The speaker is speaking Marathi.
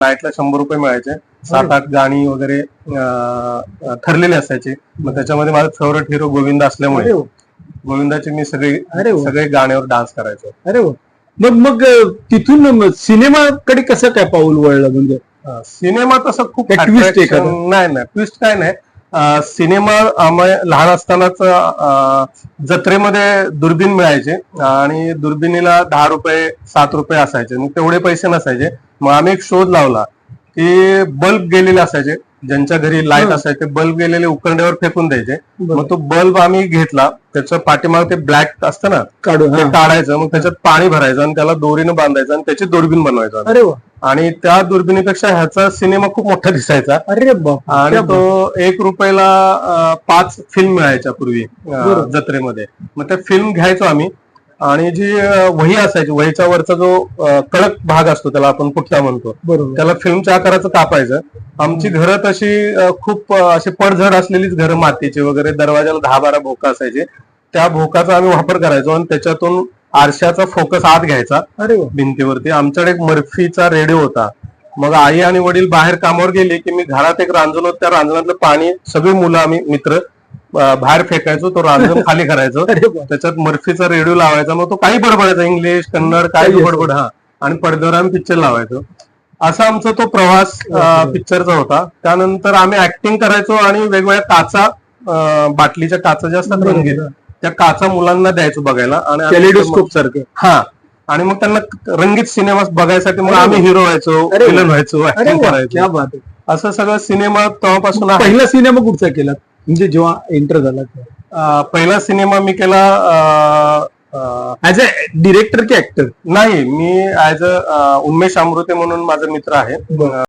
नाईटला शंभर रुपये मिळायचे. सात आठ गाणी वगैरे ठरलेले असायचे. मग त्याच्यामध्ये माझा फेवरेट हिरो गोविंद असल्यामुळे गोविंदाचे मी सगळे अरे सगळे गाण्यावर डान्स करायचो. अरे. मग मग तिथून सिनेमाकडे कसं काय पाऊल वळलं? म्हणजे सिनेमा तसं खूप? नाही नाही ट्विस्ट काय नाही. सिनेमा आम्हाला लहान असतानाच जत्रेमध्ये दुर्बीण मिळायचे. आणि दुर्बिणीला दहा रुपये सात रुपये असायचे. तेवढे पैसे नसायचे. मग आम्ही एक शोध लावला की बल्ब गेलेले असायचे. ज्यांच्या घरी लाइट. असायचे बल्ब गेलेले उकरड्यावर फेकून द्यायचे. मग तो बल्ब आम्ही घेतला त्याचं पाठीमाग ते ब्लॅक असतं ना काढून ते. काढायचं मग त्याच्यात पाणी भरायचं आणि त्याला दोरीनं बांधायचं आणि त्याची दुर्बीण बनवायचं अरे वा आणि त्या दुर्बिणीपेक्षा ह्याचा सिनेमा खूप मोठा दिसायचा अरे आणि तो एक रुपयाला पाच फिल्म मिळायच्या पूर्वी. जत्रेमध्ये मग त्या फिल्म घ्यायचो आम्ही आणि जी वही असायची वहीच्या वरचा जो कडक भाग असतो त्याला आपण पुठ्ठा म्हणतो त्याला फिल्मच्या आकाराचं कापायचं. आमची घरं तशी खूप अशी पडझड असलेलीच घरं मातीची वगैरे दरवाजाला दहा बारा भोका असायचे. त्या भोकाचा आम्ही वापर करायचो आणि त्याच्यातून आरशाचा फोकस आत घ्यायचा. अरे भिंतीवरती. आमच्याकडे एक मर्फीचा रेडिओ होता. मग आई आणि वडील बाहेर कामावर गेले की मी घरात एक रांजण होतं. त्या रांजणातलं पाणी सगळी मुलं आम्ही मित्र बाहेर फेकायचो तो रांजण खाली करायचो. त्याच्यात मर्फीचा रेडिओ लावायचा मग तो काही बडबडायचा इंग्लिश कन्नड काही बडबड हा. आणि पडद्यावर आम्ही पिक्चर लावायचो. असा आमचा तो प्रवास. पिक्चरचा होता. त्यानंतर आम्ही ऍक्टिंग करायचो आणि वेगवेगळ्या काचा बाटलीच्या काचा ज्या असतात रंगीत त्या काचा मुलांना द्यायचो बघायला आणि सारखं. हा. आणि मग त्यांना रंगीत सिनेमा बघायसाठी मग आम्ही हिरो व्हायचो व्हायचो ऍक्टिंग करायचो. असं सगळं सिनेमा तेव्हापासून पहिला सिनेमा कुठचा केला? म्हणजे जेव्हा एंटर झाला अं, पहिला सिनेमा मी केला ऍज अ डिरेक्टर की ऍक्टर नाही मी ऍज अ उन्मेष अमृते म्हणून माझा मित्र आहे.